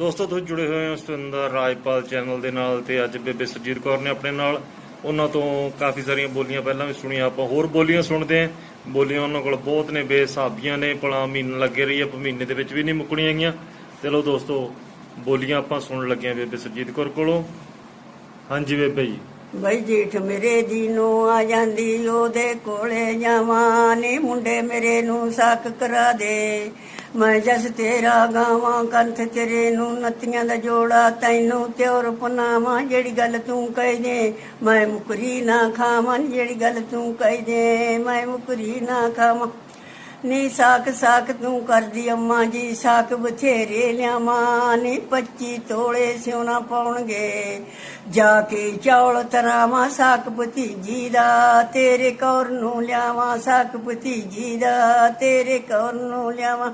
ਦੋਸਤੋ, ਤੁਸੀਂ ਜੁੜੇ ਹੋਏ ਹੋ ਸੁਰਿੰਦਰ ਰਾਜਪਾਲ ਚੈਨਲ ਦੇ ਨਾਲ ਤੇ ਅੱਜ ਬੇਬੇ ਸੁਰਜੀਤ ਕੌਰ ਨੇ ਆਪਣੇ ਨਾਲ ਉਹਨਾਂ ਤੋਂ ਕਾਫੀ ਸਾਰੀਆਂ ਬੋਲੀਆਂ ਪਹਿਲਾਂ ਵੀ ਸੁਣੀਆਂ। ਆਪਾਂ ਹੋਰ ਬੋਲੀਆਂ ਸੁਣਦੇ ਆਂ ਬੋਲੀਆਂ ਉਹਨਾਂ ਕੋਲ ਬਹੁਤ ਨੇ, ਬੇਸਾਬੀਆਂ ਨੇ, ਭਲਾ ਮਹੀਨਾ ਲੱਗੇ ਰਹੀ ਆ ਮਹੀਨੇ ਦੇ ਵਿੱਚ ਵੀ ਨਹੀਂ ਮੁੱਕਣੀਆਂ ਹੈਗੀਆਂ। ਚਲੋ ਦੋਸਤੋ, ਬੋਲੀਆਂ ਆਪਾਂ ਸੁਣਨ ਲੱਗੇ ਆਂ ਬੇਬੇ ਸੁਰਜੀਤ ਕੌਰ ਕੋਲੋਂ। ਹਾਂਜੀ ਬੇਬੇ ਜੀ। ਬਈ ਜੇਠ ਮੇਰੇ ਦੀ ਨੂੰ ਆ ਜਾਂਦੀ, ਉਹਦੇ ਕੋਲੇ ਜਾਵਾਂ। ਨੀ ਮੁੰਡੇ ਮੇਰੇ ਨੂੰ ਸਾਕ ਕਰਾ ਦੇ। ਮੈਂ ਜਸ ਤੇਰਾ ਗਾਵਾਂ ਕੰਥ ਤੇਰੇ ਨੂੰ ਨਤੀਆਂ ਦਾ ਜੋੜਾ। ਤੈਨੂੰ ਤਿਉਰ ਪਨਾਵਾਂ ਜਿਹੜੀ ਗੱਲ ਤੂੰ ਕਹਿ ਦੇ। ਮੈਂ ਮੁਕਰੀ ਨਾ ਖਾਵਾਂ, ਜਿਹੜੀ ਗੱਲ ਤੂੰ ਕਹਿ ਦੇ। ਮੈਂ ਮੁਕਰੀ ਨਾ ਖਾਵਾਂ। ਨੀ ਸਾਕ ਸਾਕ ਤੂੰ ਕਰਦੀ ਅੰਮਾ ਜੀ ਸਾਕ ਬਥੇਰੇ ਲਿਆਵਾਂ ਨੀ 25 ਤੋਲੇ ਸਿਉਣਾ ਪਾਉਣਗੇ। ਜਾ ਕੇ ਚੌਲ ਤਰਾਵਾਂ ਸਾਕ ਭਤੀਜੀ ਦਾ ਤੇਰੇ ਕੌਰ ਨੂੰ ਲਿਆਵਾਂ ਸਾਕ ਭਤੀਜੀ ਦਾ ਤੇਰੇ ਕੌਰ ਨੂੰ ਲਿਆਵਾਂ।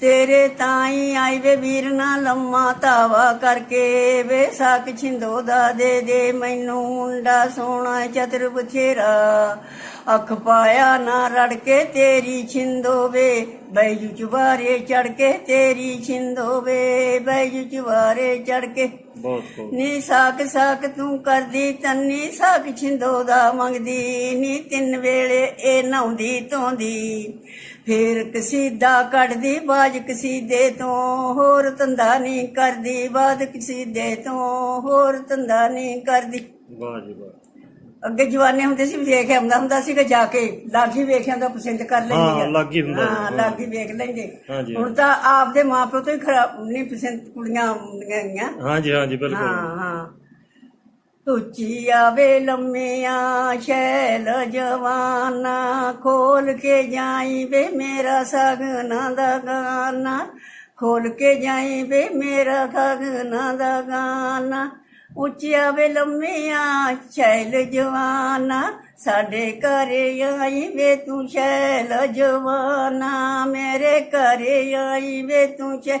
ਤੇਰੇ ਤਾਈ ਆਈ ਵੇ ਵੀਰ ਨਾ ਲੰਮਾ ਧਾਵਾ ਕਰਕੇ ਵੇ ਸਾਕ ਛਿੰਦੋ ਦਾ ਦੇ ਦੇ ਮੈਨੂੰ ਮੁੰਡਾ ਸੋਹਣਾ ਚਤਰ ਬਥੇਰਾ। ਅੱਖ ਪਾਇਆ ਨਾ ਰੜ ਕੇ ਤੇਰੀ ਛਿੰਦੋ ਵੇ ਬੈਜੂ ਚੁਬਾਰੇ ਚੜ ਕੇ ਤੇਰੀ ਛਿੰਦੋ ਵੇ ਬੈਜੂ ਚੁਬਾਰੇ ਚੜ ਕੇ। ਬਹੁਤ ਬਹੁਤ। ਨੀ ਸਾਕ ਸਾਕ ਤੂੰ ਕਰਦੀ ਤੰਨੀ ਸਾਕ ਛਿੰਦੋ ਦਾ ਮੰਗਦੀ ਨੀ ਤਿੰਨ ਵੇਲੇ ਇਹ ਨਹਾਉਂਦੀ ਧੋਂਦੀ। ਫੇਰ ਕਸੀਦਾ ਕੱਢਦੀ ਬਾਜ ਕਸੀਦੇ ਤੋਂ ਹੋਰ ਧੰਦਾ ਨਹੀਂ ਕਰਦੀ ਬਾਦ ਕਸੀਦੇ ਤੋਂ ਹੋਰ ਧੰਦਾ ਨਹੀਂ ਕਰਦੀ। ਵਾਹ ਜੀ ਵਾਹ। ਅੱਗੇ ਜਵਾਨੇ ਹੁੰਦੇ ਸੀ ਵੇਖ ਆਉਂਦਾ ਹੁੰਦਾ ਸੀਗਾ ਜਾ ਕੇ ਲਾਗੀ ਵੇਖ ਆਉਂਦਾ ਪਸੰਦ ਕਰ ਲੈਂਦੇ ਹਾਂ। ਲਾਗੀ ਹੁੰਦਾ ਹਾਂ ਸੀ, ਲਾਗੀ ਵੇਖ ਲੈਂਦੇ। ਹਾਂਜੀ, ਹੁਣ ਤਾਂ ਆਪਦੇ ਮਾਪਿਓ ਤੋਂ ਹੀ ਖਰਾਬ ਨਹੀਂ ਪਸੰਦ ਕੁੜੀਆਂ ਹੁੰਦੀਆਂ ਗੀਆਂ ਹਾਂਜੀ ਹਾਂਜੀ ਬਿਲਕੁਲ। ਹਾਂ ਹਾਂ। ਉੱਚੀ ਆਵੇ ਲੰਮੀਆਂ ਸ਼ੈਲ ਜਵਾਨਾ ਖੋਲ ਕੇ ਜਾਈ ਵੇ ਮੇਰਾ ਸਗਨਾ ਦਾ ਗਾਨਾ। ਖੋਲ ਕੇ ਜਾਈ ਵੇ ਮੇਰਾ ਸਗਨਾ ਦਾ ਗਾਨਾ। ਉੱਚੀ ਵੇ ਲੰਮੀਆਂ, ਸ਼ੈਲ ਜਵਾਨਾ, ਸਾਡੇ ਘਰੇ ਆਈ ਵੇ ਤੂੰ ਸ਼ੈਲ ਜਵਾਨਾ, ਮੇਰੇ ਘਰੇ ਆਈ ਵੇ ਤੂੰ ਸ਼ੈਲ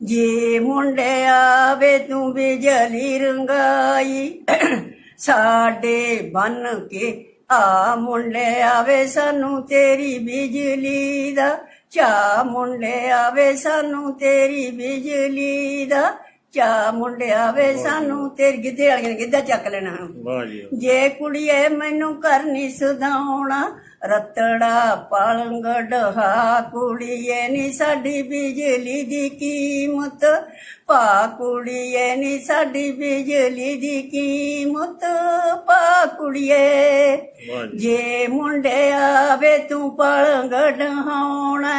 ਜੇ ਮੁੰਡੇ ਆਵੇ ਤੂੰ ਬਿਜਲੀ ਰੰਗਾਈ, ਸਾਡੇ ਬਨ ਕੇ ਆ ਮੁੰਡੇ ਆਵੇ ਸਾਨੂੰ ਤੇਰੀ ਬਿਜਲੀ ਦਾ ਚਾ ਮੁੰਡੇ ਆਵੇ ਸਾਨੂੰ ਤੇਰੀ ਬਿਜਲੀ ਦਾ ਚਾ ਮੁੰਡੇ ਆਵੇ ਸਾਨੂੰ ਤੇਰੀ ਗਿੱਧੇ ਵਾਲੀਆਂ ਨੇ ਗਿੱਧਾ ਚੱਕ ਲੈਣਾ। ਵਾਹ ਜੀ। ਜੇ ਕੁੜੀਏ ਮੈਨੂੰ ਕਰਨੀ ਸੁਧਾਉਣਾ ਰਤੜਾ ਪਲੰਗ ਡਹਾ ਕੁੜੀਏ ਨੀ ਸਾਡੀ ਬਿਜਲੀ ਦੀ ਕੀਮਤ। ਪਾ ਕੁੜੀਏ ਨੀ ਸਾਡੀ ਬਿਜਲੀ ਦੀ ਕੀਮਤ। ਪਾ ਕੁੜੀਏ ਜੀ ਜੇ ਮੁੰਡੇ ਆਵੇ ਤੂੰ ਪਲੰਗ ਡਹਾਉਣਾ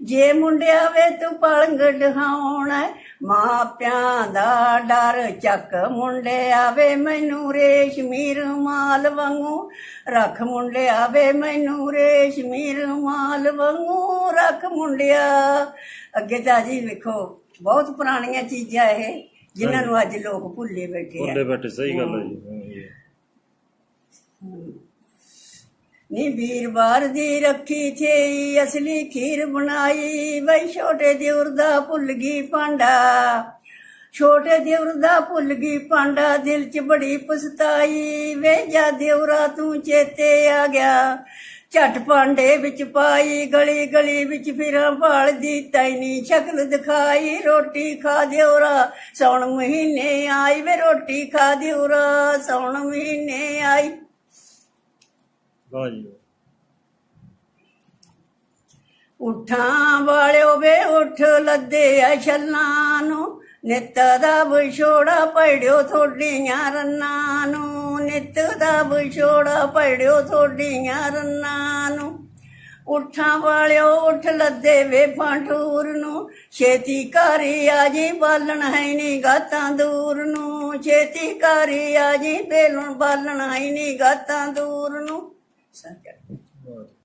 ਜੇ ਮੁੰਡੇ ਆਵੇ ਤੂੰ ਪਲੰਗ ਡਹਾਉਣਾ ਮਾਪਿਆਂ ਦਾ ਡਰ ਚੱਕ ਮੁੰਡੇ ਆਵੇ ਮੈਨੂੰ ਰੇਸ਼ਮੀ ਰੁਮਾਲ ਵਾਂਗੂ ਰੱਖ ਮੁੰਡੇ ਆਵੇ ਮੈਨੂੰ ਰੇਸ਼ਮੀ ਰੁਮਾਲ ਵਾਂਗੂ ਰੱਖ ਮੁੰਡਿਆ ਅੱਗੇ ਤਾਂ ਜੀ ਵੇਖੋ ਬਹੁਤ ਪੁਰਾਣੀਆਂ ਚੀਜ਼ਾਂ ਇਹ ਜਿਨ੍ਹਾਂ ਨੂੰ ਅੱਜ ਲੋਕ ਭੁੱਲੇ ਬੈਠੇ ਆ। ਉਹਦੇ ਬੈਠੇ ਸਹੀ ਗੱਲ ਹੈ ਜੀ ਹਾਂ ਜੀ। ਨੀ ਵੀਰਵਾਰ ਦੀ ਰੱਖੀ ਥੀ ਅਸਲੀ ਖੀਰ ਬਣਾਈ। ਬਈ ਛੋਟੇ ਦਿਉਰ ਦਾ ਭੁੱਲ ਗਈ ਪਾਂਡਾ ਛੋਟੇ ਦਿਉਰ ਦਾ ਭੁੱਲ ਗਈ ਪਾਂਡਾ ਦਿਲ 'ਚ ਬੜੀ ਪਛਤਾਈ। ਵੇ ਜਾ ਦਿਉਰਾ ਤੂੰ ਚੇਤੇ ਆ ਗਿਆ। ਝਟ ਪਾਂਡੇ ਵਿੱਚ ਪਾਈ, ਗਲੀ ਗਲੀ ਵਿੱਚ ਫਿਰਾਂ ਭਾਲਦੀ, ਤੈਨੀ ਸ਼ਕਲ ਦਿਖਾਈ। ਰੋਟੀ ਖਾ ਦਿਉਰਾ ਸੌਣ ਮਹੀਨੇ ਆਈ। ਵੇ ਰੋਟੀ ਖਾ ਦਿਉਰਾ ਸੌਣ ਮਹੀਨੇ ਆਈ। ਵਾਹ ਜੀ ਉਠਾਂ ਵਾਲਿਓ ਵੇ ਉਠ ਲੱਦੇ ਆ ਛੱਲਾਂ ਨੂੰ। ਨਿੱਤ ਦਾ ਵਿਛੋੜਾ ਪੜਿਓ ਥੋਡੀਆਂ ਰੰਨਾਂ ਨੂੰ। ਨਿੱਤ ਦਾ ਵਿਛੋੜਾ ਪੜਿਓ ਥੋਡੀਆਂ ਰੰਨਾਂ ਨੂੰ। ਉਠਾਂ ਵਾਲਿਓ ਉਠ ਲੱਦੇ ਵੇ ਫਾਂਟੂਰ ਨੂੰ। ਛੇਤੀ ਕਰੀ ਆਜੀ ਬਾਲਣ ਹੈ ਨੀ ਗਾਤਾਂ ਦੂਰ ਨੂੰ। ਛੇਤੀ ਕਰੀ ਆਜੀ ਬੇਲਣ ਬਾਲਣ ਹੈ ਨੀ ਗਾਤਾਂ ਦੂਰ ਨੂੰ। ਸੱਚ ਵਾਹ ਜੀ।